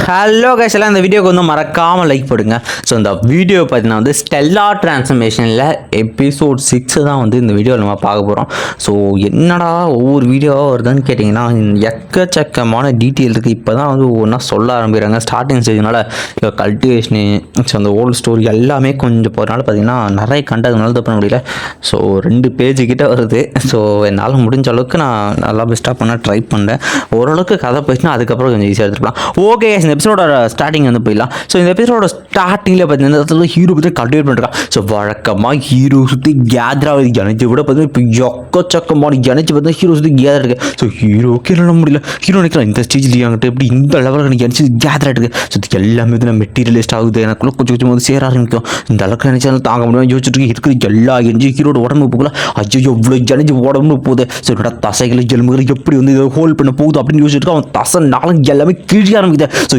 Hello guys எல்லாம் இந்த வீடியோக்கு வந்து மறக்காமல் லைக் போடுங்க. ஸோ இந்த வீடியோ பார்த்தீங்கன்னா வந்து ஸ்டெல்லா ட்ரான்ஸ்ஃபர்மேஷனில் எபிசோட் சிக்ஸ் தான் வந்து இந்த வீடியோவில் நம்ம பார்க்க போகிறோம் ஸோ என்னடா ஒவ்வொரு வீடியோவாக வருதுன்னு கேட்டிங்கன்னா எக்கச்சக்கமான டீட்டெயில் இருக்குது இப்போ தான் வந்து ஒவ்வொன்றா சொல்ல ஆரம்பிக்கிறாங்க. ஸ்டார்டிங் ஸ்டேஜ்னால கல்டிவேஷனு ஸோ அந்த ஓல்டு ஸ்டோரி எல்லாமே கொஞ்சம் போகிறனால பார்த்தீங்கன்னா நிறைய கண்டதுனால இது பண்ண முடியல. ஸோ ரெண்டு பேஜு கிட்ட வருது. ஸோ என்னால் முடிஞ்ச அளவுக்கு நான் நல்லா பெஸ்ட்டாக பண்ண ட்ரை பண்ணேன் ஓரளவுக்கு கதை போயிடுச்சுன்னா அதுக்கப்புறம் கொஞ்சம் ஈஸியாக எடுத்துக்கலாம். ஓகே இந்த எபிசோட ஸ்டார்டிங் வந்து போயிடலாம். ஸோ இந்த எபிசோட ஸ்டார்டிங்கில் பார்த்தீங்கன்னா ஹீரோ பற்றி கல்டிவேட் பண்ணிருக்கான். ஸோ வழக்கமாக ஹீரோ சுற்றி கேதர் ஆகுது. எனர்ஜி விட பார்த்தீங்கன்னா இப்போ எக்கச்சக்கமான எனர்ஜி பார்த்தீங்கன்னா ஹீரோ சுற்றி கேதர் இருக்கு ஸோ ஹீரோக்கே என்ன முடியல. ஹீரோ நினைக்கலாம் இந்த ஸ்டேஜில் என்கிட்ட எப்படி இந்த லெவலுக்கு எனக்கு எனர்ஜி கேதர் இருக்கு ஸோ இது எல்லாமே வந்து மெட்டீரியலிஸ்ட் ஆகுது. எனக்குள்ள கொஞ்சம் கொஞ்சம் வந்து சேர ஆரம்பிக்கும். இந்த அளவுக்கு நினைச்சாலும் தாங்க முடியும் யோசிச்சுட்டு இருக்கிற எல்லா எனர்ஜி ஹீரோட உடம்பு போகல? ஐயோ எவ்வளோ எனர்ஜி உடம்பு போகுது. ஸோ என்னோட தசைகள் எலும்புகள் எப்படி வந்து இதை ஹோல்ட் பண்ண போகுது அப்படின்னு யோசிச்சுட்டு அவன் தசை நாளும் எல்லாமே கிழிய ஆரம்பிக்குது. ஸோ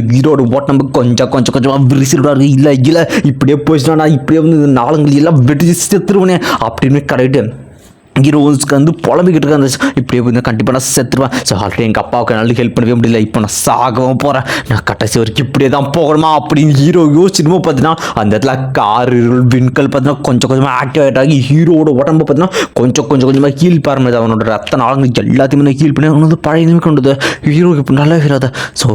ஓட்ட நம்ம கொஞ்சம் கொஞ்சம் கொஞ்சமாக விரிசிடுவாரு இல்லை இல்லை இப்படியே போயிடுச்சுனா நான் இப்படியே வந்து நாளங்கள் எல்லாம் வெட்டி செத்துருவனே அப்படின்னு கரெக்டு ஹீரோஸ்க்கு வந்து புலம்பிக்கிட்டு இருக்காங்க இப்படியே வந்து கண்டிப்பாக நான் செத்துருவேன். ஸோ ஆல்ரெடி எங்கள் அப்பாவுக்கு என்னால் ஹெல்ப் பண்ணவே முடியல. இப்போ நான் சாகவும் போகிறேன் நான் கடைசி வரைக்கும் இப்படியே தான் போகணுமா அப்படின்னு ஹீரோ யோசிச்சுமோ பார்த்தீங்கன்னா அந்த இடத்துல காரு விண்கல் பார்த்தீங்கன்னா கொஞ்சம் கொஞ்சமாக ஆக்டிவேட் ஆகி ஹீரோட உடம்பு பார்த்தீங்கன்னா கொஞ்சம் கொஞ்சம் கொஞ்சமாக ஹீல் பாருமே அவனோட ரத்த நாளங்கள் எல்லாத்தையுமே ஹீல் பண்ணி அவன் வந்து பழைய நிமிஷம் கொண்டு ஹீரோ இப்போ நல்லா ஹீரோத ஸோ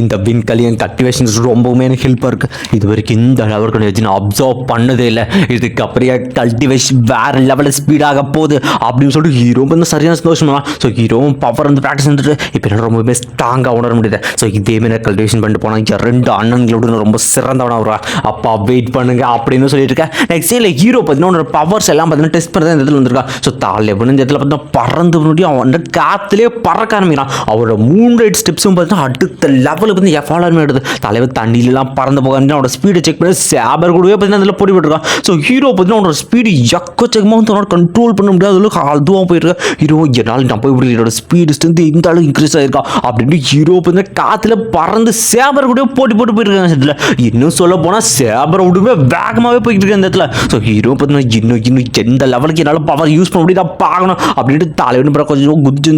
இந்த விண்கல் என் கல்டிவேஷன்ஸ் ரொம்பவுமே எனக்கு ஹெல்ப்பாக இருக்குது இது வரைக்கும் இந்த லெவலுக்கு நான் அப்சர்வ் பண்ணதே இல்லை. இதுக்கு அப்படியே கல்டிவேஷன் வேறு லெவலில் ஸ்பீடாக போகுது. அப்படின்னு சொல்லிட்டு ஹீரோ வந்து சரியான சந்தோஷமா ஸோ ஹீரோவும் பவர் வந்து ப்ராக்டிஸ் வந்துட்டு இப்போ என்ன ரொம்பவே ஸ்ட்ராங்காக உணர முடியுது ஸோ இதே மாதிரி கல்டிவேஷன் பண்ணிட்டு போனால் ரெண்டு அண்ணன்களோட ரொம்ப சிறந்தவனா வருவா அப்பா வெயிட் பண்ணுங்க அப்படின்னு சொல்லிட்டு இருக்கேன். நெக்ஸ்ட் இல்லை ஹீரோ பார்த்தீங்கன்னா உன்னோட பவர்ஸ் எல்லாம் பார்த்தீங்கன்னா டெஸ்ட் பண்ணி தான் இந்த இடத்துல வந்திருக்கா ஸோ தாலிபன் இந்த இடத்துல பார்த்தீங்கன்னா பறந்து முன்னாடி அவன் வந்து காற்றுலேயே பறக்க ஆரம்பிக்கிறான். அவரோட மூணு ரைட் ஸ்டெப்ஸும் பார்த்தீங்கன்னா அடுத்த லெவலுக்கு வந்து எஃபால் ஆரம்பிடுது தலைவர் தண்ணியிலலாம் பறந்து போக அவனோட ஸ்பீடை செக் பண்ணி சேபர் கூடவே பார்த்தீங்கன்னா அதில் போட்டி போட்டுருக்கான். ஸோ ஹீரோ பார்த்தீங்கன்னா அவனோட ஸ்பீடு எக்கச்சக்கமாக வந்து அவனோட கண்ட்ரோல் பண்ண முடியும் அளவுக்கு அதுவாக போயிருக்கா ஹீரோ என்னால் நான் போய் இப்படி என்னோட ஸ்பீடு ஸ்ட்ரென்த் இந்த அளவு இன்க்ரீஸ் ஆயிருக்கா? அப்படின்னு ஹீரோ வந்து காற்றுல பறந்து சேபர் கூட போட்டி போட்டு போயிருக்காங்க இடத்துல. இன்னும் சொல்ல போனால் சேபரை விடுமே வேகமாகவே போயிட்டு இருக்கு இந்த இடத்துல. ஸோ ஹீரோ பார்த்தீங்கன்னா இன்னும் இன்னும் எந்த லெவலுக்கு என்னால் பவர் யூஸ் பண்ண முடியுதா? பார்க்கணும். அப்படின்ட்டு தலைவன் பிறகு கொஞ்சம் குதிச்சு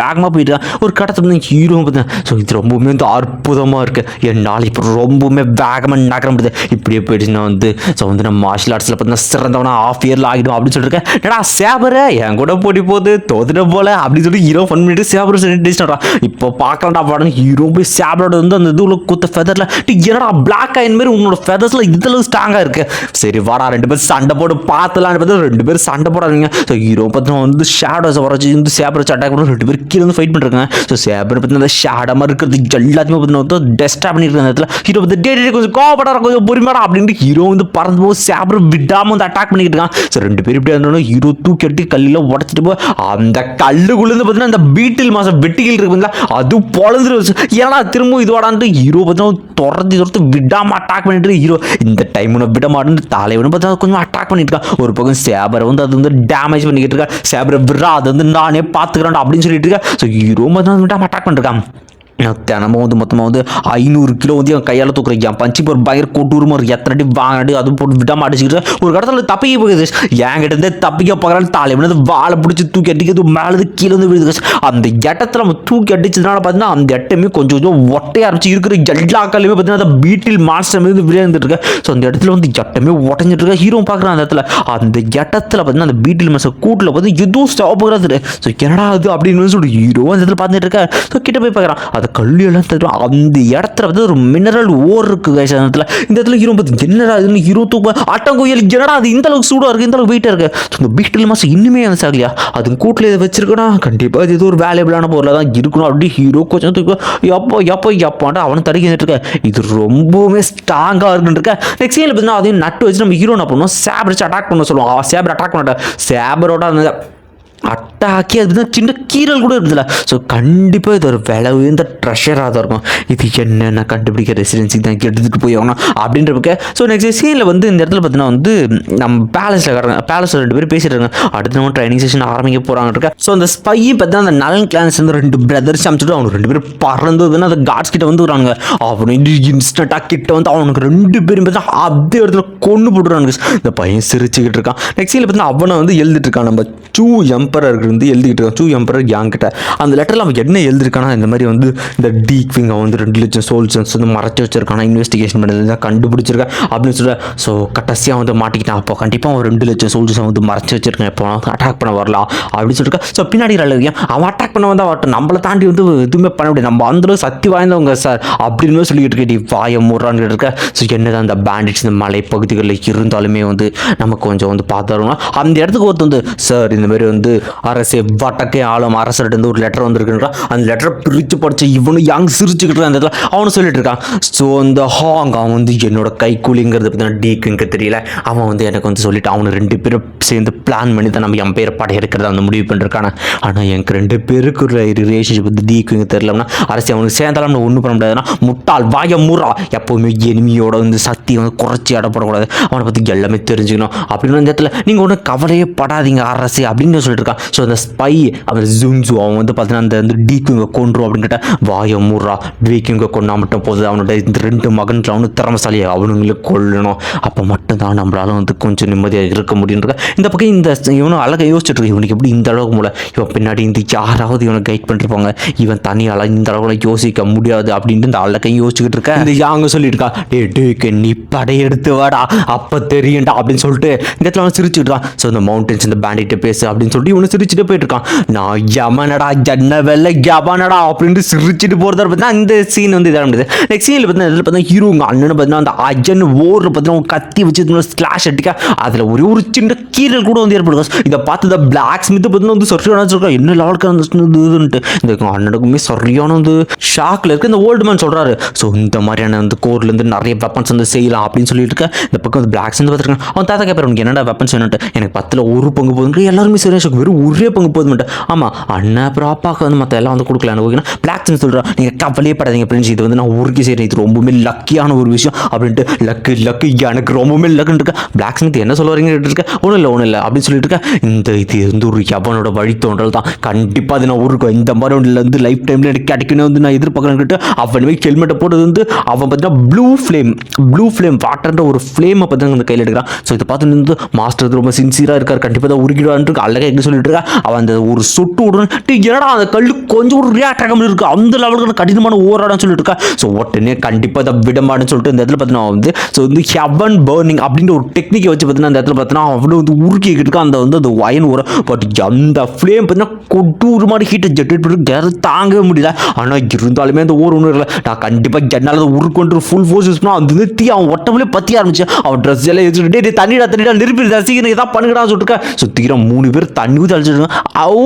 வேகமாக போயிட்டு ஒரு கட்டத்தில் வந்து ஹீரோ பார்த்தீங்கன்னா ஸோ இது ரொம்பவுமே வந்து அற்புதமாக இருக்குது என்னால் இப்போ ரொம்பவுமே வேகமாக நகர முடியுது. இப்படியே போயிடுச்சுன்னா வந்து ஸோ வந்து நம்ம மார்ஷியல் ஆர்ட்ஸில் பார்த்தீங்கன்னா சிறந்தவனா ஆஃப் இயரில் ஆகிடும் அப்படின்னு சொல்லியிருக்கேன் ஏன்னா சேபரை என் கூட போட்டி போகுது தோத்துட்ட போல. அப்படின்னு சொல்லி ஹீரோ ஃபன் பண்ணிட்டு சேபர் சென்டிஸ்டா இப்போ பார்க்கலாம்டா படம் ஹீரோ போய் சேபரோட வந்து அந்த இதுல குத்த ஃபெதரில் என்னடா பிளாக் ஆயின் மாதிரி உன்னோட ஃபெதர்ஸில் இதில் ஸ்ட்ராங்காக இருக்கு? சரி வாடா ரெண்டு பேரும் சண்டை போட்டு பார்த்துலான்னு பார்த்து ரெண்டு பேரும் சண்டை போடாதீங்க. ஸோ ஹீரோ பார்த்தீங்கன்னா வந்து ஷேடோஸ் வரைச்சி வந்து சேபர் அட்டாக் பண்ணி ரெண்டு பேரும் கீழே வந்து ஃபைட் பண்ணிருக்காங்க. ஸோ சேபர் பற்றி அந்த ஷேடமாக இருக்கிறது எல்லாத்தையுமே பார்த்தீங்கன்னா வந்து டெஸ்டாக பண்ணியிருக்காங்க அந்த இடத்துல. ஹீரோ வந்து டே டே, கொஞ்சம் கோவப்படாத கொஞ்சம் பொறுமையாடா அப்படின்ட்டு ஹீரோ வந்து பறந்து போது சேபர் விடாமல் வந்து அட்டாக் பண்ணிக்கிட்டு இருக்கான். ஸோ ரெண்டு பேரும் இப்படி இருந்தாலும் ஹீரோ தூக்கி வெட்டி கல்லில் உடச்சிட்டு போய் அந்த கல்லுக்குள்ளேருந்து பார்த்தீங்கன்னா அந்த பீட்டில் மாதம் வெட்டிகள் இருக்கு அது பொழந்துரு ஏன்னா திரும்ப இது ஹீரோ பார்த்தீங்கன்னா துரத்தி துரத்து விடாமல் அட்டாக் பண்ணிட்டு ஹீரோ இந்த டைம் உன்னை விட மாட்டேன்னு தலைவனு பார்த்தா கொஞ்சம் அட்டாக் பண்ணிட்டு இருக்கான். ஒரு பக்கம் சேபரை வந்து அது வந்து டேமேஜ் பண்ணிக்கிட்டு இருக்கா சேபரை விட்றா அது வந்து நானே பார்த்துக்கிறேன் அப்படின்னு சொல்லிட்டு இருக்கா ஸோ ஹீரோ பார்த்தா விடாமல் அட்டாக் பண்ணிருக்கான் தினமும் வந்து மொத்தமாக வந்து ஐநூறு கிலோ வந்து என் கையால் தூக்குறேன் என் பஞ்சு ஒரு பயங்கர கொட்டூரமாக ஒரு எத்தனை அடி வாங்கிட்டு அது போட்டு விடாம அடிச்சுக்கிட்டு ஒரு கடத்தில் தப்பிக்க போகுது என்கிட்ட இருந்தே தப்பிக்க பார்க்குறான்னு தாலை வந்து வாழை பிடிச்சி தூக்கி அடிக்கிறது மேலே கீழே வந்து விழுது அந்த இடத்துல நம்ம தூக்கி அடிச்சதுனால பார்த்தீங்கன்னா அந்த இடமே கொஞ்சம் கொஞ்சம் ஒட்டைய ஆரம்பிச்சு இருக்கிற எல்லா கல்லுமே பார்த்தீங்கன்னா அந்த பீட்டில் மாஸ்டர் மீது விளையாண்டுருக்கு ஸோ அந்த இடத்துல வந்து இடமே உடஞ்சிட்டு இருக்க ஹீரோ பார்க்குறான் அந்த இடத்துல அந்த இடத்துல பார்த்தீங்கன்னா அந்த பீட்டில் மாஸ்டர் கூட்டில் வந்து எதுவும் ஸ்டாப் போகிறது ஸோ என்னடா அது அப்படின்னு சொல்லி ஹீரோ அந்த இடத்துல பார்த்துட்டு இருக்க ஸோ கிட்ட போய் பார்க்குறான் அந்த கல்லியெல்லாம் எல்லாம் அந்த இடத்துல வந்து ஒரு மினரல் ஓர் இருக்கு கைஸ் அந்த இடத்துல. இந்த இடத்துல ஹீரோ பார்த்து என்னடா இதுன்னு ஹீரோ தூக்க அட்டங்குயல் என்னடா அது இந்த அளவுக்கு சூடாக இருக்குது இந்த அளவுக்கு வெயிட்டாக இருக்குது இந்த பீட்டில் மாதம் இன்னுமே அந்த சாகலையா? அது கூட்டில் இதை வச்சிருக்கனா கண்டிப்பாக இது ஏதோ ஒரு வேலியபிளான பொருளாக தான் இருக்கணும். அப்படி ஹீரோ கொஞ்சம் தூக்க எப்போ எப்போ எப்பான்ட்டு அவனை தடுக்கிட்டு இருக்க இது ரொம்பவுமே ஸ்ட்ராங்காக இருக்குன்னு இருக்க. நெக்ஸ்ட் சீனில் பார்த்தீங்கன்னா அதையும் நட்டு வச்சு நம்ம ஹீரோ என்ன பண்ணுவோம்? சேபர் வச்சு அட்டாக் பண்ண சொல்லுவோம். சேபர் அட்டாக் பண்ண சேபரோட அந்த அட்டாக்கி அது சின்ன கீரல் கூட இருக்குதுல்ல ஸோ கண்டிப்பாக இது ஒரு விலை உயர்ந்த ட்ரெஷராக தான் இருக்கும். இது என்னென்ன கண்டுபிடிக்க ரெசிடென்சி தான் எடுத்துகிட்டு போய் ஆகணும் அப்படின்றப்ப. ஸோ நெக்ஸ்ட் சீனில் வந்து இந்த இடத்துல பார்த்தீங்கன்னா வந்து நம்ம பேலஸில் இருக்காங்க பேலஸில் ரெண்டு பேரும் பேசிட்டு இருக்காங்க. அடுத்து நம்ம ட்ரைனிங் செஷன் ஆரம்பிக்க போகிறாங்க இருக்கா. ஸோ அந்த ஸ்பை பார்த்தா அந்த நலன் கிளான்ஸ் வந்து ரெண்டு பிரதர்ஸ் அமைச்சிட்டு அவனுக்கு ரெண்டு பேரும் பறந்து அந்த காட்ஸ் கிட்ட வந்து வராங்க அவனு இன்ஸ்டண்ட்டாக கிட்ட வந்து அவனுக்கு ரெண்டு பேரும் பார்த்தா அதே இடத்துல கொண்டு போட்டுறானுங்க. இந்த பையன் சிரிச்சுக்கிட்டு இருக்கான். நெக்ஸ்ட் பார்த்தீங்கன்னா அவனை வந்து எழுதிட்டு இருக்கான். நம்ம சூ எம் எம்பரருக்கு வந்து எழுதிக்கிட்டு இருக்கான். சூ எம்பரர் யாங்கிட்ட. அந்த லெட்டரில் அவன் என்ன எழுதிருக்கானா இந்த மாதிரி வந்து இந்த டீக் விங் அவன் வந்து ரெண்டு லட்சம் சோல்ஜர்ஸ் வந்து மறைச்சி வச்சிருக்கானா இன்வெஸ்டிகேஷன் பண்ணது தான் கண்டுபிடிச்சிருக்கேன். அப்படின்னு சொல்ல ஸோ கடைசியாக வந்து மாட்டிக்கிட்டான். அப்போ கண்டிப்பாக அவன் ரெண்டு லட்சம் சோல்ஜர்ஸ் வந்து மறைச்சி வச்சிருக்கேன். இப்போ அட்டாக் பண்ண வரலாம் அப்படின்னு சொல்லிட்டு ஸோ பின்னாடி அழகியா அவன் அட்டாக் பண்ண வந்தால் வரட்டும். நம்மளை தாண்டி வந்து எதுவுமே பண்ண முடியாது. நம்ம அந்தளவு சக்தி வாய்ந்தவங்க சார் அப்படின்னு சொல்லிட்டு இருக்க. டி வாய முறான்னு இருக்க. ஸோ என்னதான் அந்த பேண்டிட்ஸ் இந்த மலை பகுதிகளில் இருந்தாலுமே வந்து நமக்கு கொஞ்சம் வந்து பார்த்துருவோம் அந்த இடத்துக்கு ஒருத்தர் வந்து சார் இந்த மாதிரி வந்து அரசே வட்டக்கே ஆளும் அரசர்கிட்ட ஒரு லெட்டர் வந்திருக்குன்றா அந்த லெட்டரை பிரித்து படிச்சு இவனும் யங் சிரிச்சுக்கிட்டு அந்த இடத்துல அவனும் சொல்லிட்டு இருக்கான். ஸோ அந்த ஹாங் அவன் வந்து என்னோட கைக்கூலிங்கிறது பார்த்தீங்கன்னா டீக்குங்க தெரியல. அவன் வந்து எனக்கு வந்து சொல்லிட்டு அவனு ரெண்டு பேரும் சேர்ந்து பிளான் பண்ணி தான் நம்ம என் பேர் படையெடுக்கிறத வந்து முடிவு பண்ணிருக்கானே ஆனால் எனக்கு ரெண்டு பேருக்கு ரிலேஷன்ஷிப் வந்து டீக்குங்க தெரியலன்னா அரசு அவனுக்கு சேர்ந்தாலும் ஒன்றும் பண்ண முடியாதுன்னா முட்டாள் வாய முறா எப்போவுமே எனிமியோட வந்து சக்தி வந்து குறைச்சி அடப்படக்கூடாது. அவனை பற்றி எல்லாமே தெரிஞ்சுக்கணும். அப்படின்னு இந்த இடத்துல நீங்கள் ஒன்றும் கவலையே படாதீங்க அரசு அப்படின்னு சொல்லிட்டு இருக்கான் ஸோ அந்த ஸ்பை அவர் ஜூன்ஸு அவன் வந்து பார்த்தீங்கன்னா அந்த வந்து டீக்குங்க கொன்றும் அப்படின்னு கேட்டால் வாய மூறா டீக்குங்க கொண்டா மட்டும் போது அவனோட இந்த ரெண்டு மகன்கள் அவனு திறமசாலி அவனுங்களை கொல்லணும். அப்போ மட்டும்தான் நம்மளால வந்து கொஞ்சம் நிம்மதியாக இருக்க முடியுன்ற இந்த பக்கம் இந்த இவனும் அழகாக யோசிச்சுட்டு இருக்கு இவனுக்கு எப்படி இந்த அளவுக்கு மூல இவன் பின்னாடி இந்த யாராவது இவனை கைட் பண்ணிருப்பாங்க. இவன் தனியால இந்த அளவுல யோசிக்க முடியாது அப்படின்ட்டு இந்த அழகையும் யோசிச்சுக்கிட்டு இருக்க. இந்த யாங்க சொல்லியிருக்கா டே டேக்கு நீ படையெடுத்து வாடா. அப்போ தெரியும்டா அப்படின்னு சொல்லிட்டு இந்த இடத்துல அவன் சிரிச்சுட்டு ஸோ இந்த மவுண்டன்ஸ் இந்த பேண்டிட்ட பேசு அப்படின்னு சொல்லிட்டு இவனு சிரிச்சுட்டு போயிட்டு இருக்கான் நான் யமனடா என்ன வெள்ள யமனடா அப்படின்ட்டு சிரிச்சுட்டு போகிறத பார்த்தீங்கன்னா இந்த சீன் வந்து இதாக முடியுது நெக்ஸ்ட் சீனில் பார்த்தீங்கன்னா இதில் பார்த்தீங்கன்னா ஹீரோ அண்ணன் பார்த்தீங்கன்னா அந்த அஜன் ஓரில் பார்த்தீங்கன்னா கத்தி வச்சு ஸ்லாஷ் அடிக்க அதில் ஒரே ஒரு சின்ன கீரல் கூட வந்து ஏற்படுது. இதை பார்த்து இந்த பிளாக் ஸ்மித் பார்த்தீங்கன்னா வந்து சரியான வச்சிருக்கா என்ன லெவலுக்கு இருந்துட்டு இந்த அண்ணனுக்குமே சரியான வந்து ஷாக்கில் இருக்கு. இந்த ஓல்டு மேன் சொல்கிறாரு ஸோ இந்த மாதிரியான வந்து கோர்லேருந்து நிறைய வெப்பன்ஸ் வந்து செய்யலாம் அப்படின்னு சொல்லிட்டு இருக்க இந்த பக்கம் வந்து பிளாக்ஸ் வந்து பார்த்துருக்காங்க. அவன் தாத்தா கேட்பாரு உனக்கு என்னடா வெப்பன்ஸ் வேணும்ட்டு எனக்கு பத்தில் ஒரு பங்கு போதும் எல்லாருமே சரியா வெறும் ஒரே பங்கு போதும்ட்டு ஆமாம் அண்ணன் அப்புறம் அப்பாவுக்கு வந்து மற்ற எல்லாம் வந்து கொடுக்கலான்னு ஓகேனா பிளாக்ஸ்னு சொல்கிறேன் நீங்கள் கவலையே படாதீங்க ஃப்ரெண்ட்ஸ் இது வந்து நான் ஊருக்கு செய்கிறேன் இது ரொம்பவுமே லக்கியான ஒரு விஷயம். அப்படின்ட்டு லக்கு லக்கு எனக்கு ரொம்பவுமே லக்குன்னு இருக்கேன் பிளாக் ஸ்மித் என்ன சொல்ல வரீங்க இருக்கேன் ஒன்றும் இல்லை ஒன்றும் இல்லை. அப்படின்னு சொல்லிட்டு இருக்கேன் இந்த இது வந்து ஒரு எவனோட வழி தோன்றல் தான். கண்டிப்பாக அது நான் ஊருக்கு இந்த மாதிரி ஒன்றில் வந்து லைஃப் டைமில் எனக்கு கிடைக்கணும் வந்து நான் எதிர்பார்க்குறேன்ட்டு அவன் போய் ஹெல்மெட்டை போட்டது வந்து அவன் பார்த்தீங்கன்னா ப்ளூ ஃப்ளேம் ப்ளூ ஃப்ளேம் வாட்டர்ன்ற ஒரு ஃப்ளேமை பார்த்தீங்கன்னா அந்த கையில் எடுக்கிறான். ஸோ இதை பார்த்து வந்து மாஸ்டர் ரொம்ப சின்சியராக இருக்கார். கண்டிப்பாக தான் உருகிடுவான்ட்டு இருக்கு. அழகாக எங்கே சொல்லிட்டு இருக்கா அவன் அந்த ஒரு சொட்டு விடுறேன் டேய், என்னடா அந்த கல் கொஞ்சம் ஒரு ரியாக்ட் ஆகாமல் இருக்கு அந்த லெவலுக்கு கடினமான ஓராடான்னு சொல்லிட்டு இருக்கா ஸோ உடனே கண்டிப்பாக அதை விடமாட்டேன்னு சொல்லிட்டு இந்த இடத்துல பார்த்தீங்கன்னா வந்து ஸோ வந்து ஹெவன் பர்னிங் அப்படின்ற ஒரு டெக்னிக்கை வச்சு பார்த்தீங்கன்னா அந்த இடத்துல பார்த்தீங்கன்னா அவ்வளோ வந்து உருக்கிக்கிட்டு இருக்கா அந்த வந்து அந்த ஒயன் உரம் பட் அந்த ஃப்ளேம் பார்த்தீங்கன்னா கொட்டூர் மாதிரி ஹீட்டை ஜெட்டேட் பண்ணி கேர தாங்கவே முடியல. ஆனால் இருந்தாலுமே அந்த ஓர் ஒன்றும் இல்லை நான் கண்டிப்பாக என்னால் உருக்கொண்டு ஃபுல் ஃபோர்ஸ் யூஸ் பண்ணால் அந்த தீ அவன் ஒட்டவிலே பற்றி ஆரம்பிச்சு அவன் ட்ரெஸ் எல்லாம் எடுத்துட்டு டேய் தண்ணிடா தண்ணிடா நிரூபி ரசிகன் இதான் பண்ணுங்கடா சொல்லிட்டு ஸோ தீரம் மூணு பேர் தண்ணி ஊற்றி அழிச்சிருக்காங்க ஓ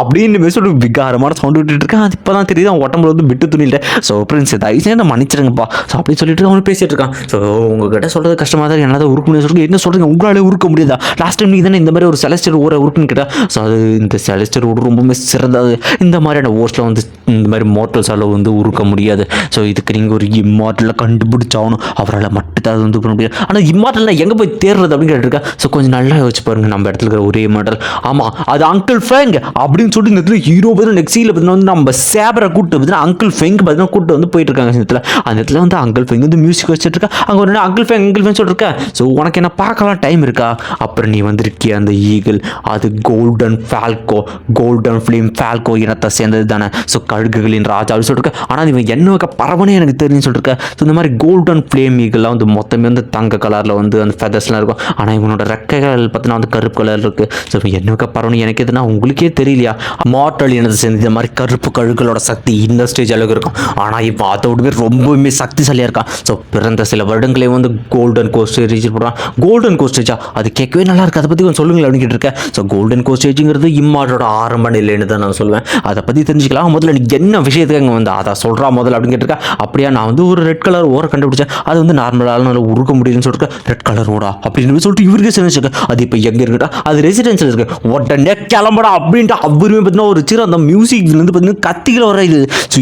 அப்படின்னு பேர் சொல்லி விகாரமான சவுண்ட் விட்டுட்டு இருக்கேன். அது இப்போ தான் தெரியுது அவன் உடம்புல வந்து விட்டு துணியில் ஸோ பிரின்ஸ் தயவு செய்து மன்னிச்சிருங்கப்பா. ஸோ அப்படின்னு சொல்லிட்டு அவன் பேசிட்டு இருக்கான். ஸோ உங்ககிட்ட சொல்கிறது கஷ்டமாக தான் என்னால் உருக்க முடியாது? சொல்லுங்க என்ன சொல்கிறீங்க உங்களாலே உருக்க முடியாதா? லாஸ்ட் டைம் நீங்கள் தானே இந்த மாதிரி ஒரு செலஸ்டர் ஊரை உருக்குன்னு கேட்டால் ஸோ அது இந்த செலஸ்டர் ஊர் ரொம்பவுமே சிறந்தது. இந்த மாதிரியான ஓர்ஸில் வந்து இந்த மாதிரி மோட்டல்ஸால் வந்து உருக்க முடியாது. ஸோ இதுக்கு நீங்கள் ஒரு இம்மார்ட்டலில் கண்டுபிடிச்சாகணும். அவரால் மட்டும் தான் அது வந்து பண்ண முடியாது. ஆனால் இம்மார்ட்டலில் எங்கே போய் தேர்றது? அப்படின்னு கேட்டிருக்கேன் ஸோ கொஞ்சம் நல்லா யோசிச்சு பாருங்க. நம்ம இடத்துல இருக்கிற ஒரே மாடல் ஆமாம் அது அங்கிள் ஃபேங்க் அப்படின்னு சொல்லிட்டு இந்த இடத்துல ஹீரோ பார்த்தீங்கன்னா நெக்ஸ்ட் சீனில் பார்த்தீங்கன்னா வந்து நம்ம சேபரை கூப்பிட்டு பார்த்தீங்கன்னா அங்கிள் ஃபேங்க் பார்த்தீங்கன்னா கூட்டு வந்து போயிட்டு இருக்காங்க இந்த இடத்துல. அந்த இடத்துல வந்து அங்கிள் ஃபேங்க் வந்து மியூசிக் வச்சுட்டு இருக்கா. அங்கே ஒரு அங்கிள் ஃபேங்க் அங்கிள் ஃபேங்க் சொல்லிட்டு ஸோ உனக்கு என்ன பார்க்கலாம் டைம் இருக்கா? அப்புறம் நீ வந்திருக்கிய அந்த ஈகிள் அது golden falco golden film falco இனத்தை சேர்ந்தது தானே. ஸோ கழுகுகளின் ராஜா அப்படின்னு சொல்லிட்டு ஆனால் இவன் என்ன வகை பறவனே எனக்கு தெரியும்னு சொல்லிருக்கேன் ஸோ இந்த மாதிரி கோல்டன் ஃபிலேம் ஈகிள்லாம் வந்து மொத்தமே வந்து தங்க கலரில் வந்து அந்த ஃபெதர்ஸ்லாம் இருக்கும். ஆனால் இவனோட ரெக்கைகள் பார்த்தீங்கன்னா வந்து கருப்பு கலர் இருக்குது ஸோ இவன் என்ன வகை பரவணும். எனக்கு எதுனா உங்களுக்கே தெரியலையா? மார்டல் இனத்தை சேர்ந்து இந்த மாதிரி கருப்பு கழுக்களோட சக்தி இந்த ஸ்டேஜ் அளவுக்கு இருக்கும். ஆனால் இப்போ அதோடவே ரொம்பவுமே சக்திசாலியாக இருக்கான். ஸோ பிறந்த சில வருடங்களே வந்து கோல்டன் கோஸ்ட் ரீச் போடுறான். கோல்டன் கோஸ்டேஜா அது கேட்கவே நல்லா இருக்குது அதை பற்றி கொஞ்சம் சொல்லுங்களேன் அப்படின்னு கேட்டிருக்கேன் ஸோ கோல்டன் கோஸ்டேஜுங்கிறது இம்மாட்டோட ஆரம்ப நிலைன்னு தான் நான் சொல்லுவேன். அதை பற்றி தெரிஞ்சுக்கலாம். முதல்ல நீ என்ன விஷயத்துக்கு அங்கே வந்து? அதை சொல்கிறா முதல்ல அப்படின்னு கேட்டிருக்கேன் அப்படியா நான் வந்து ஒரு ரெட் கலர் ஓர கண்டுபிடிச்சேன். அது வந்து நார்மலாக நல்லா உருக்க முடியும்னு சொல்லிட்டு ரெட் கலர் ஓடா அப்படின்னு சொல்லிட்டு இவருக்கே தெரிஞ்சுக்க அது இப்போ எங்கே இருக்குடா? அது ரெசிடென்சியல் இருக்குது உடனே கிளம்படா அப்படின்ட்டு அவருமே பார்த்தீங்கன்னா ஒரு சிறு அந்த மியூசிக்லேருந்து பார்த்தீங்கன்னா கத்திகள் வர இது. ஸோ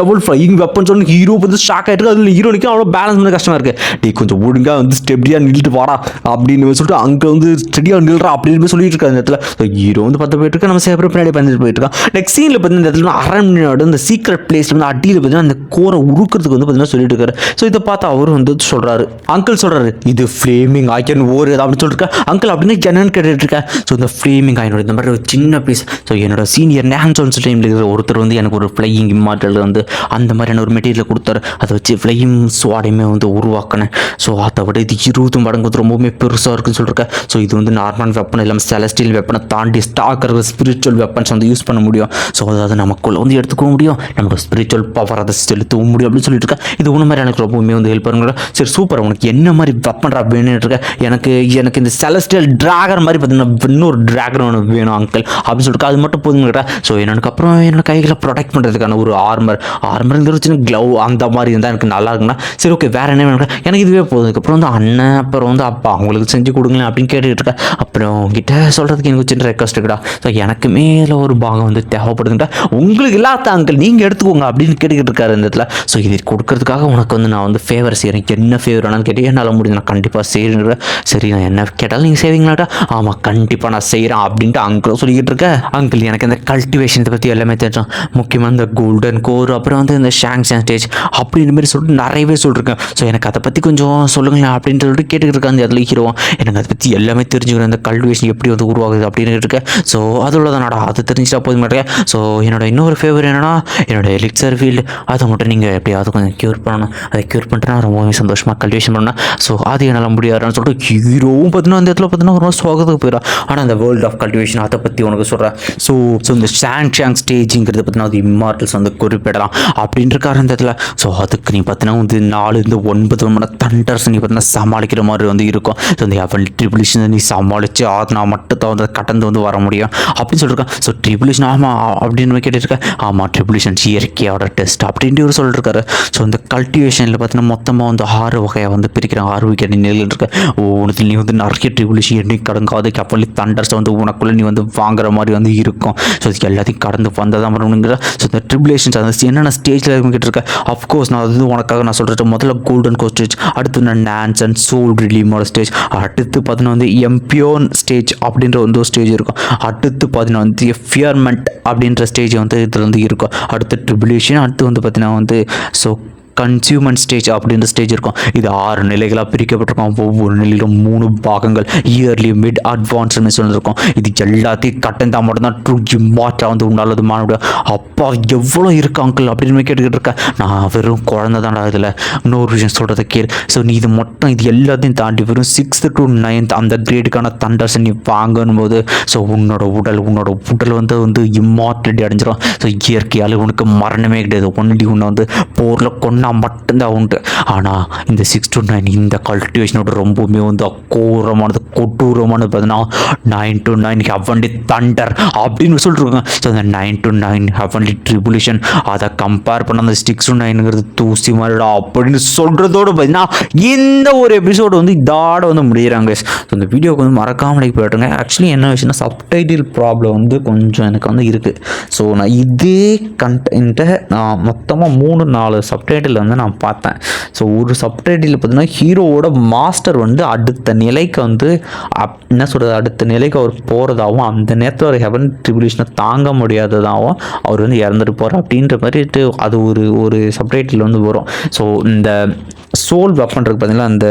லெவல் ஃப்ளைங் வெப்பன் சொல்லி ஹீரோ வந்து ஷாக் ஆகிட்டு அதில் ஹீரோனுக்கு அவ்வளோ பேலன்ஸ் பண்ண கஷ்டமாக இருக்கு. டே கொஞ்சம் ஒழுங்காக வந்து ஸ்டெப்டியாக நின்றுட்டு வாடா அப்படின்னு சொல்லிட்டு அங்கே வந்து ஸ்டெடியாக நில்றா அப்படின்னு சொல்லிட்டு இருக்காரு அந்த இடத்துல. ஹீரோ வந்து பார்த்து போயிட்டு நம்ம சேப்பரம் பின்னாடி பண்ணிட்டு போயிட்டு நெக்ஸ்ட் சீனில் பார்த்தீங்கன்னா இந்த இடத்துல அரண்மனையோட இந்த சீக்ரெட் பிளேஸ்ல வந்து அடியில் பார்த்தீங்கன்னா அந்த கோரை உருக்கிறதுக்கு வந்து பார்த்தீங்கன்னா சொல்லிட்டு இருக்காரு. ஸோ இதை பார்த்து அவர் வந்து சொல்கிறாரு அங்கிள் சொல்கிறாரு இது ஃப்ளேமிங் ஐ கேன் ஓர் அப்படின்னு சொல்லிட்டு அங்கிள் அப்படின்னு என்னன்னு கேட்டுட்டு இருக்கேன் ஸோ இந்த ஃப்ளேமிங் ஆகிடும் இந்த மாதிரி ஒரு சின்ன பீஸ் ஸோ என்னோட சீனியர் நேன்சோன்ஸ் டைமில் இருக்கிற ஒருத்தர் வந்து எனக்கு ஒரு ஃப்ளையிங் இம்மார்டல் வந்து அந்த மாதிரியான ஒரு மெட்டீரியல் கொடுத்தாரு. அதை வச்சு ஃப்ளையிங் ஸ்வாடையுமே வந்து உருவாக்கினேன். ஸோ அதை விட இது இருபது மடங்கு வந்து ரொம்பவுமே பெருசாக இருக்குன்னு சொல்லியிருக்கேன் ஸோ இது வந்து நார்மல் வெப்பன் இல்லாமல் செலஸ்டியல் வெப்பனை தாண்டி ஸ்டாக் இருக்கிற ஸ்பிரிச்சுவல் வெப்பன்ஸ் வந்து யூஸ் பண்ண முடியும். ஸோ அதாவது நமக்குள்ள வந்து எடுத்துக்கவும் முடியும். நம்மளோட ஸ்பிரிச்சுவல் பவர் அதை செலுத்தவும் முடியும் அப்படின்னு சொல்லிட்டு இருக்கேன். இது ஒன்று மாதிரி எனக்கு ரொம்பவுமே வந்து ஹெல்ப் பண்ணுங்க. சரி சூப்பர் உனக்கு என்ன மாதிரி வெப்பன்ரா வேணும்னு இருக்கேன்? எனக்கு எனக்கு இந்த செலஸ்டியல் ட்ராகர் மாதிரி பார்த்தீங்கன்னா இன்னொரு டிராகன் ஒன்று வேணும் அங்கிள் அப்படின்னு சொல்லிட்டு அது மட்டும் போதும் கேட்டால் ஸோ எனக்கு அப்புறம் என்னோட கைகளை ப்ரொடெக்ட் பண்ணுறதுக்கான ஒரு ஆர்மர் ஆர்மருங்கிற சின்ன க்ளவ் அந்த மாதிரி இருந்தால் எனக்கு நல்லா இருக்குன்னா சரி ஓகே வேறு என்ன வேணும் எனக்கு இதுவே போதும். அதுக்கப்புறம் வந்து அண்ணன் அப்புறம் வந்து அப்பா அவங்களுக்கு செஞ்சு கொடுங்களேன் அப்படின்னு கேட்டுக்கிட்டு இருக்கேன் அப்புறம் கிட்ட சொல்கிறதுக்கு எனக்கு சின்ன ரெக்வஸ்ட் இருக்குடா ஸோ எனக்கு மேலே ஒரு பாகம் வந்து தேவைப்படுதுங்கடா உங்களுக்கு இல்லாத அங்கிள் நீங்கள் எடுத்துக்கோங்க அப்படின்னு கேட்டுக்கிட்டு இருக்காரு இந்த இடத்துல. ஸோ இதை கொடுக்கறதுக்காக உனக்கு வந்து நான் வந்து ஃபேவர் செய்கிறேன் என்ன ஃபேவர் வேணாலும் கேட்டு என்னால் முடிஞ்சு நான் கண்டிப்பாக செய்கிறேன் சரி நான் என்ன கேட்டாலும் நீங்கள் செய்வீங்களாடா ஆமாம் கண்டிப்பாக நான் செய்கிறேன் அப்படின்ட்டு அங்கிளும் சொல்லிக்கிட்டு இருக்கேன் அங்கிள் எனக்கு இந்த கல்டிவேஷன் இதை பற்றி எல்லாமே தெரியும் முக்கியமாக இந்த கோல்டன் கோர் அப்புறம் வந்து இந்த ஷாங்ஷன் ஸ்டேஜ் அப்படின்ற மாதிரி சொல்லிட்டு நிறையவே சொல்லியிருக்கேன் ஸோ எனக்கு அதை பற்றி கொஞ்சம் சொல்லுங்களேன் அப்படின்ட்டு சொல்லிட்டு கேட்டுக்கிட்டு இருக்காங்க அந்த இடத்துல ஹீரோ எனக்கு அதை பற்றி எல்லாமே தெரிஞ்சுக்கிறேன் இந்த கல்டிவேஷன் எப்படி வந்து உருவாகுது அப்படின்னு இருக்கேன் ஸோ அதுள்ள தானடா அது தெரிஞ்சுட்டா போதும் மாட்டேன் ஸோ என்னோட இன்னொரு ஃபேவர் என்னன்னா என்னோட எலிக்சர் ஃபீல்டு அதை மட்டும் நீங்கள் எப்படியாவது கொஞ்சம் க்யூர் பண்ணணும். அதை க்யூர் பண்ணிட்டுனா ரொம்பவே சந்தோஷமாக கல்டிவேஷன் பண்ணணும் ஸோ அது என்னால் முடியாதுன்னு சொல்லிட்டு ஹீரோவும் பார்த்தீங்கன்னா அந்த இடத்துல பார்த்தீங்கன்னா ரொம்ப சோகத்துக்கு போயிடும் ஆனால் அந்த வேர்ல்டு வேர்ல்ட் ஆஃப் கல்டிவேஷன் அதை பற்றி உனக்கு சொல்கிறேன் ஸோ ஸோ இந்த ஷாங் ஷாங் ஸ்டேஜிங்கிறது பற்றினா அது இம்மார்டல்ஸ் வந்து குறிப்பிடலாம். அப்படின்ற காரணத்தில் ஸோ அதுக்கு நீ பார்த்தீங்கன்னா வந்து நாலு இந்த ஒன்பது மணி தண்டர்ஸ் நீ பார்த்தீங்கன்னா சமாளிக்கிற மாதிரி வந்து இருக்கும். ஸோ இந்த எவல் ட்ரிபிளிஷன் நீ சமாளித்து அது நான் மட்டும் வந்து கடந்து வந்து வர முடியும். அப்படின்னு சொல்லியிருக்கான் ஸோ ட்ரிபிளிஷன் ஆமாம் அப்படின்னு கேட்டிருக்கேன். ஆமாம் ட்ரிபிளிஷன் இயற்கையோட டெஸ்ட் அப்படின்ட்டு இவர் சொல்லியிருக்காரு ஸோ இந்த கல்டிவேஷனில் பார்த்தீங்கன்னா மொத்தமாக வந்து ஆறு வகையை வந்து பிரிக்கிறாங்க. ஆறு வகை நிலையில் இருக்க ஒவ்வொன்றுத்தில் நீ வந்து நிறைய ட்ரிபிளிஷன் எண்ணி கடங்காது கப்பலி தண்டர்ஸ் வந்து உனக்குள்ளே நீ வந்து வாங்குற மாதிரி வந்து இருக்கும். ஸோ அது எல்லாத்தையும் கடந்து வந்தால் தான் வரணுங்கிற ஸோ இந்த ட்ரிபிளேஷன்ஸ் அந்த என்னென்ன ஸ்டேஜில் இருக்கிட்டு இருக்க? அஃப்கோர்ஸ் நான் வந்து உனக்காக நான் சொல்கிறேன் முதல்ல கோல்டன் கோ ஸ்டேஜ் அடுத்து நான் டான்ஸ் அண்ட் சோல் ரிலீமோட ஸ்டேஜ் அடுத்து பார்த்தீங்கன்னா வந்து எம்பியோன் ஸ்டேஜ் அப்படின்ற வந்து ஒரு ஸ்டேஜ் இருக்கும். அடுத்து பார்த்தீங்கன்னா வந்து ஃபியர்மெண்ட் அப்படின்ற ஸ்டேஜ் வந்து இதில் வந்து இருக்கும். அடுத்து ட்ரிபிளேஷன் அடுத்து வந்து பார்த்தீங்கன்னா வந்து ஸோ கன்சியூமன் ஸ்டேஜ் அப்படின்ற ஸ்டேஜ் இருக்கும். இது ஆறு நிலைகளாக பிரிக்கப்பட்டிருக்கும். ஒவ்வொரு நிலையிலும் மூணு பாகங்கள் இயர்லி மிட் அட்வான்ஸ்னு சொல்லியிருக்கோம் இது எல்லாத்தையும் கட்டந்தா மட்டும்தான் ட்ரூ இம்மார்ட்டாக வந்து உண்டாலது மாணவிட அப்பா எவ்வளோ இருக்கு அங்கிள் அப்படின்னு கேட்டுக்கிட்டு இருக்கேன் நான் வெறும் குழந்தை தான்டா இதில். இன்னொரு விஷயம் சொல்கிறத கேள். ஸோ நீ இது மொத்தம் இது எல்லாத்தையும் தாண்டி வெறும் சிக்ஸ்த்து டு நைன்த் அந்த கிரேடுக்கான தண்டர்ஸ் நீ வாங்கணும் போது ஸோ உன்னோட உடல் உன்னோட உடல் வந்து வந்து இம்மார்டிலிட்டி அடைஞ்சிரும். ஸோ இயற்கையால் உனக்கு மரணமே கிடையாது. ஒன்லி உன்னை வந்து போரில் கொண்டா நான் மட்டும்தான் உண்டு. ஆனால் இந்த சிக்ஸ் டு நைன் இந்த கல்டிவேஷனோட ரொம்பவுமே வந்து அக்கோரமானது கொடூரமானது பார்த்தீங்கன்னா nine to nine heavenly thunder அப்படின்னு சொல்லிருக்காங்க ஸோ அந்த nine to nine heavenly tribulation அதை கம்பேர் பண்ண அந்த சிக்ஸ் டு நைனுங்கிறது தூசி மாதிரிடா அப்படின்னு சொல்கிறதோடு பார்த்தீங்கன்னா இந்த ஒரு எபிசோடு வந்து இதோட வந்து முடிகிறாங்க ஸோ இந்த வீடியோக்கு வந்து மறக்காமல் லைக் போட்டுருங்க ஆக்சுவலி என்ன விஷயம்னா சப்டைட்டில் ப்ராப்ளம் வந்து கொஞ்சம் எனக்கு வந்து இருக்குது ஸோ நான் இதே கண்டென்ட்டை நான் மொத்தமாக மூணு நாலு சப்டைட்டில் வந்து நான் பார்த்தேன். ஸோ ஒரு சப்டைட்டில் பார்த்தீங்கன்னா ஹீரோவோட மாஸ்டர் வந்து அடுத்த நிலைக்கு வந்து அப் என்ன சொல்கிறது அடுத்த நிலைக்கு அவர் போகிறதாகவும் அந்த நேரத்தில் ஒரு ஹெவன் ட்ரிபுலேஷனை தாங்க முடியாததாகவும் அவர் வந்து இறந்துட்டு போகிறார் அப்படின்ற மாதிரி அது ஒரு ஒரு சப்டைட்டில் வந்து வரும். ஸோ இந்த சோல் வெப்பன் இருக்குது பார்த்தீங்கன்னா அந்த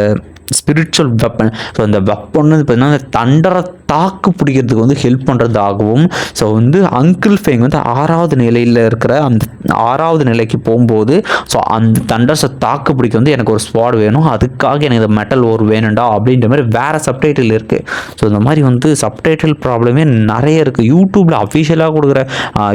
ஸ்பிரிச்சுவல் வெப்பன் ஸோ அந்த வெப்பன் பார்த்தீங்கன்னா அந்த தண்டரை தாக்கு பிடிக்கிறதுக்கு வந்து ஹெல்ப் பண்ணுறதாகவும் ஸோ வந்து அங்கிள் ஃபேங் வந்து ஆறாவது நிலையில் இருக்கிற அந்த ஆறாவது நிலைக்கு போகும்போது ஸோ அந்த தண்டர்ஸை தாக்கு பிடிக்க வந்து எனக்கு ஒரு ஸ்பாட் வேணும். அதுக்காக எனக்கு இந்த மெட்டல் ஒரு வேணும்டா அப்படின்ற மாதிரி வேறு சப்டைட்டில் இருக்குது ஸோ இந்த மாதிரி வந்து சப்டைட்டில் ப்ராப்ளமே நிறைய இருக்குது யூடியூப்பில் அஃபிஷியலாக கொடுக்குற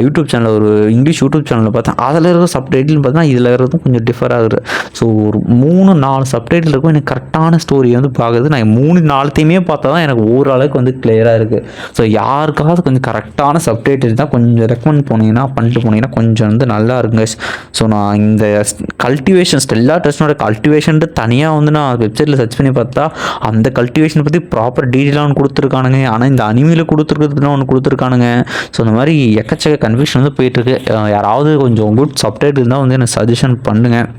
யூடியூப் சேனல் ஒரு இங்கிலீஷ் யூடியூப் சேனலில் பார்த்தேன் அதில் இருக்கிற சப்டைட்டில் பார்த்தா இதில் இருக்கிறது கொஞ்சம் டிஃபர் ஆகுது ஸோ ஒரு மூணு நாலு சப்டைட்டில் இருக்கும். எனக்கு கரெக்டான ஸ்டோரி வந்து பார்க்குறது நான் மூணு நாலுத்தையுமே பார்த்தா தான் எனக்கு ஓரளவுக்கு வந்து கிளியராக இருக்குது ஸோ யாருக்காவது கொஞ்சம் கரெக்டான சப்டேட் இருந்தால் கொஞ்சம் ரெக்கமெண்ட் போனீங்கன்னா பண்ணிட்டு போனீங்கன்னா கொஞ்சம் வந்து நல்லா இருக்குங்க ஸோ நான் இந்த கல்டிவேஷன் ஸ்டெல்லா டெஸ்டனோட கல்டிவேஷன் தனியாக வந்து நான் வெப்சைட்டில் சர்ச் பண்ணி பார்த்தா அந்த கல்டிவேஷனை பற்றி ப்ராப்பர் டீட்டெயிலாக ஒன்று கொடுத்துருக்கானுங்க. ஆனால் இந்த அனிமையில் கொடுத்துருக்கிறதுலாம் ஒன்று கொடுத்துருக்கானுங்க. ஸோ இந்த மாதிரி எக்கச்சக்க கன்ஃபியூஷன் வந்து போயிட்டுருக்கு யாராவது கொஞ்சம் குட் சப்டேட் இருந்தால் வந்து எனக்கு சஜஷன் பண்ணுங்கள்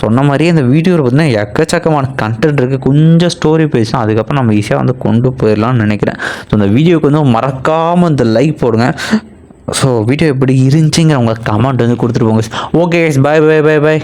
சொன்ன மாதிரியே இந்த வீடியோவில் பார்த்தீங்கன்னா எக்கச்சக்கமான கண்டென்ட் இருக்குது கொஞ்சம் ஸ்டோரி பேசினா அதுக்கப்புறம் நம்ம ஈஸியாக வந்து கொண்டு போயிடலாம்னு நினைக்கிறேன். ஸோ இந்த வீடியோவுக்கு வந்து மறக்காமல் இந்த லைக் போடுங்க. ஸோ வீடியோ எப்படி இருந்துச்சுங்கிற உங்கள் கமெண்ட் வந்து கொடுத்துட்டு போங்க. Okay bye bye bye bye